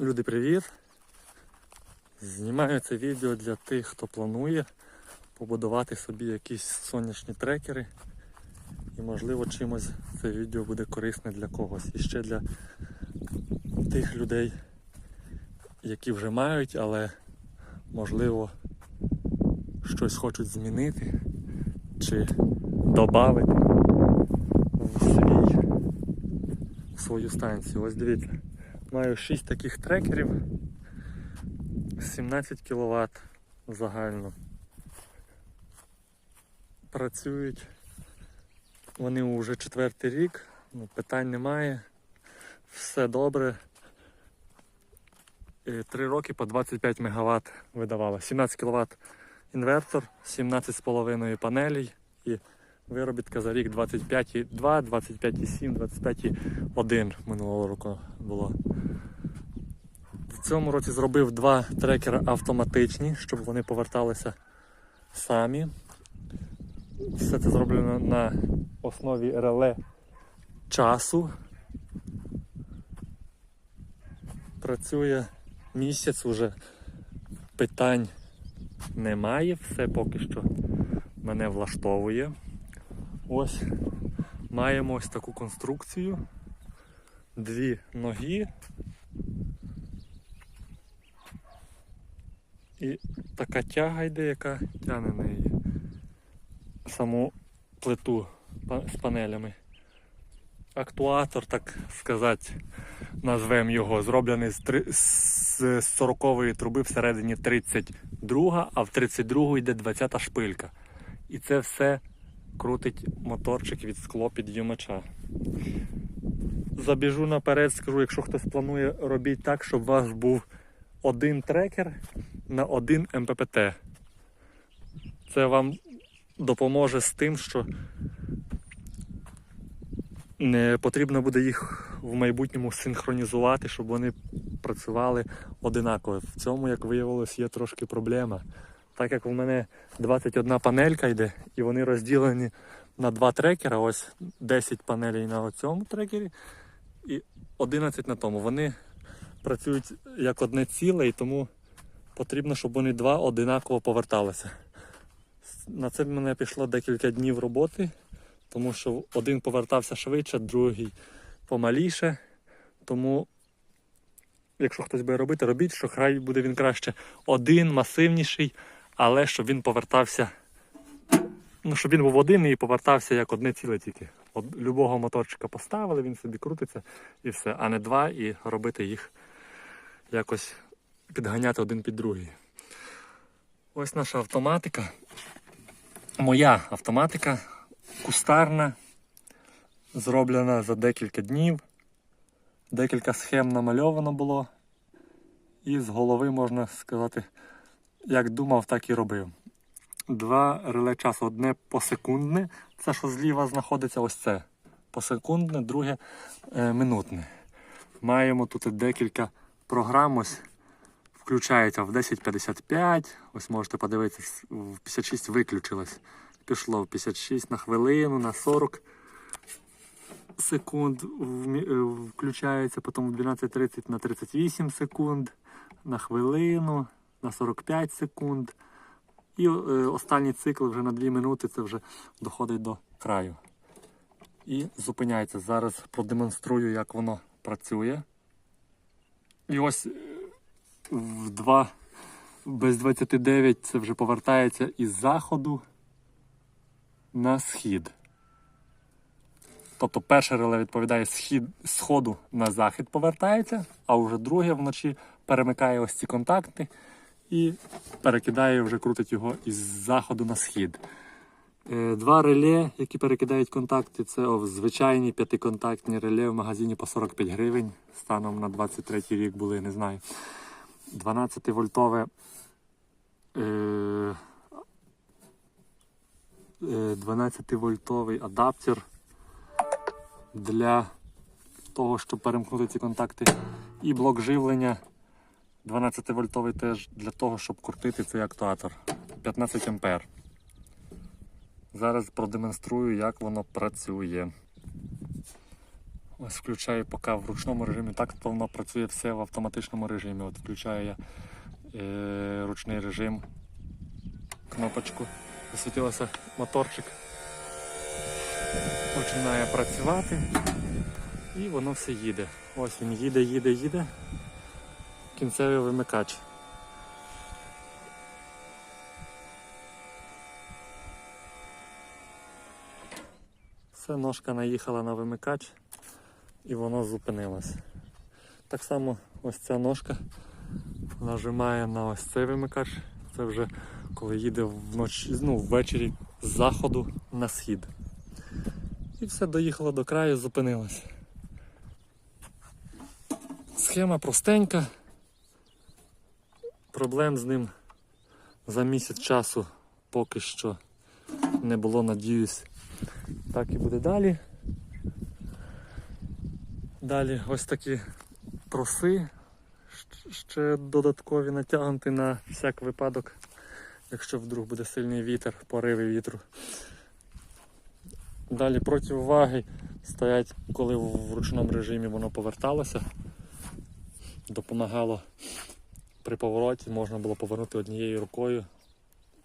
Люди, привіт! Знімаю це відео для тих, хто планує побудувати собі якісь сонячні трекери. І можливо чимось це відео буде корисне для когось. І ще для тих людей, які вже мають, але можливо щось хочуть змінити чи додати в свій в свою станцію. Ось дивіться. Маю 6 таких трекерів. 17 кВт загально. Працюють. Вони вже четвертий рік, ну, питань немає. Все добре. Три роки по 25 МВт видавало. 17 кВт інвертор, 17,5 панелей і виробітка за рік 25,2, 25,7, 25,1 минулого року було. В цьому році зробив два трекери автоматичні, щоб вони поверталися самі. Все це зроблено на основі реле часу. Працює місяць уже питань немає, все поки що мене влаштовує. Ось маємо ось таку конструкцію. Дві ноги. І така тяга йде, яка тягне неї. Саму плиту з панелями. Актуатор, так сказати, назвемо його, зроблений з три- з 40-ї труби всередині 32, а в 32 йде 20 шпилька. І це все крутить моторчик від скло склопідйомача. Забіжу наперед, скажу, якщо хтось планує, робіть так, щоб у вас був один трекер на один МППТ. Це вам допоможе з тим, що не потрібно буде їх в майбутньому синхронізувати, щоб вони працювали одинаково. В цьому, як виявилось, є трошки проблема. Так як у мене 21 панелька йде, і вони розділені на два трекера, ось 10 панелей на цьому трекері і 11 на тому. Вони працюють як одне ціле, і тому потрібно, щоб вони два одинаково поверталися. На це в мене пішло декілька днів роботи, тому що один повертався швидше, другий помаліше. Тому, якщо хтось буде робити, робіть, що хай буде він краще один, масивніший, але щоб він повертався. Ну, щоб він був один і повертався як одне ціле тільки. От любого моторчика поставили, він собі крутиться і все, а не два, і робити їх якось підганяти один під другий. Ось наша автоматика. Моя автоматика кустарна, зроблена за декілька днів. Декілька схем намальовано було. І з голови, можна сказати, як думав, так і робив. Два реле часу. Одне посекундне, це що зліва знаходиться, ось це. Посекундне, друге е, минутне. Маємо тут декілька програм. Ось включається в 10.55. Ось можете подивитися, в 56 виключилось. Пішло в 56 на хвилину, на 40 секунд е, включається, потім в 12.30 на 38 секунд, на хвилину, на 45 секунд. І е, останній цикл вже на 2 минути це вже доходить до краю. І зупиняється. Зараз продемонструю, як воно працює. І ось е, в 2 без 29 це вже повертається із заходу на схід. Тобто перше реле відповідає схід, сходу на захід повертається, а вже друге вночі перемикає ось ці контакти і перекидає, вже крутить його із заходу на схід. Е, Два реле, які перекидають контакти, це звичайні п'ятиконтактні реле в магазині по 45 гривень. Станом на 23 рік були, не знаю. 12 вольтове. Е, 12 вольтовий адаптер для того, щоб перемкнути ці контакти. І блок живлення 12 вольтовий теж для того, щоб крутити цей актуатор 15 ампер. Зараз продемонструю, як воно працює. Ось включаю поки в ручному режимі. Так воно працює все в автоматичному режимі. От включаю я е, ручний режим, кнопочку. Засвітилося моторчик. Починає працювати і воно все їде. Ось він їде, їде, їде. Кінцевий вимикач. Все, ножка наїхала на вимикач і воно зупинилось. Так само ось ця ножка нажимає на ось цей вимикач. Це вже коли їде вночі, ну, ввечері з заходу на схід. І все доїхало до краю, зупинилось. Схема простенька. Проблем з ним за місяць часу поки що не було, надіюсь. Так і буде далі. Далі ось такі троси ще додаткові натягнути на всяк випадок, якщо вдруг буде сильний вітер, пориви вітру. Далі противаги стоять, коли в ручному режимі воно поверталося. Допомагало при повороті, можна було повернути однією рукою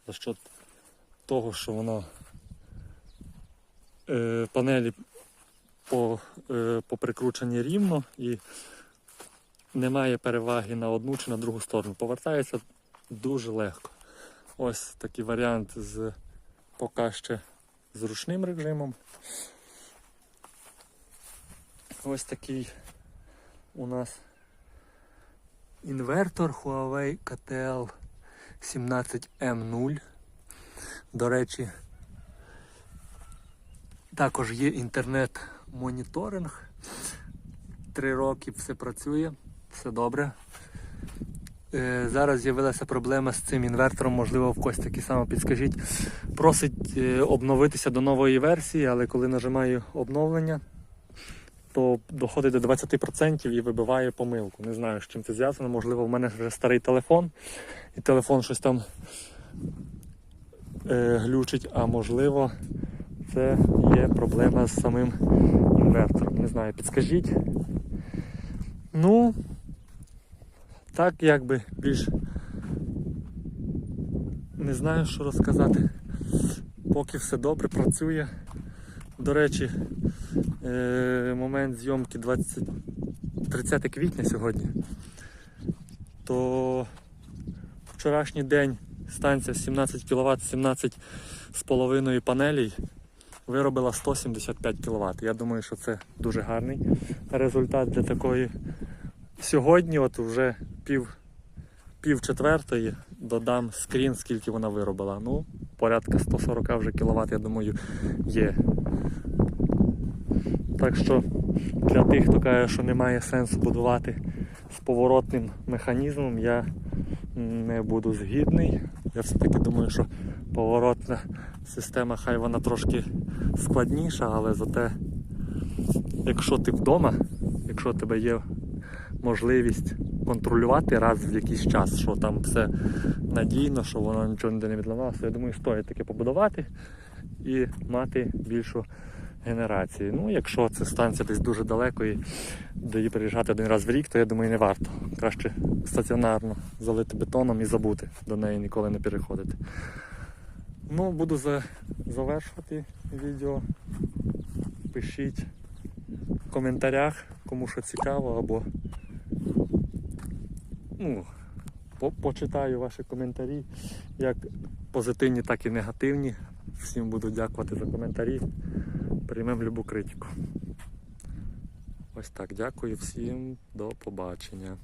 за що того, що воно е, панелі по, е, поприкручені рівно і немає переваги на одну чи на другу сторону. Повертається дуже легко. Ось такий варіант з поки ще з ручним режимом. Ось такий у нас інвертор Huawei KTL 17M0. До речі, також є інтернет-моніторинг. Три роки все працює, все добре. Е, Зараз з'явилася проблема з цим інвертором, можливо, в когось такі саме підскажіть. Просить е, обновитися до нової версії, але коли нажимаю обновлення, то доходить до 20% і вибиває помилку. Не знаю, з чим це зв'язано. Можливо, в мене вже старий телефон, і телефон щось там е, глючить, а можливо, це є проблема з самим інвертором. Не знаю, підскажіть. Ну, так якби більш не знаю, що розказати. Поки все добре працює. До речі, момент зйомки 20, 30 квітня сьогодні. То вчорашній день станція 17 кВт, 17 з половиною панелей виробила 175 кВт. Я думаю, що це дуже гарний результат для такої. Сьогодні, от вже пів, пів четвертої, додам скрін, скільки вона виробила. Ну, порядка 140 вже кВт, я думаю, є. Так що для тих, хто каже, що немає сенсу будувати з поворотним механізмом, я не буду згідний. Я все-таки думаю, що поворотна система, хай вона трошки складніша, але зате, якщо ти вдома, якщо у тебе є можливість контролювати раз в якийсь час, що там все надійно, що воно нічого не відламалося, я думаю, стоїть таке побудувати і мати більшу генерацію. Ну, якщо це станція десь дуже далеко і до її приїжджати один раз в рік, то я думаю не варто. Краще стаціонарно залити бетоном і забути, до неї ніколи не переходити. Ну, буду за... завершувати відео. Пишіть в коментарях, кому що цікаво, або ну, по- почитаю ваші коментарі, як позитивні, так і негативні. Всім буду дякувати за коментарі. Приймемо любу критику. Ось так, дякую всім, до побачення.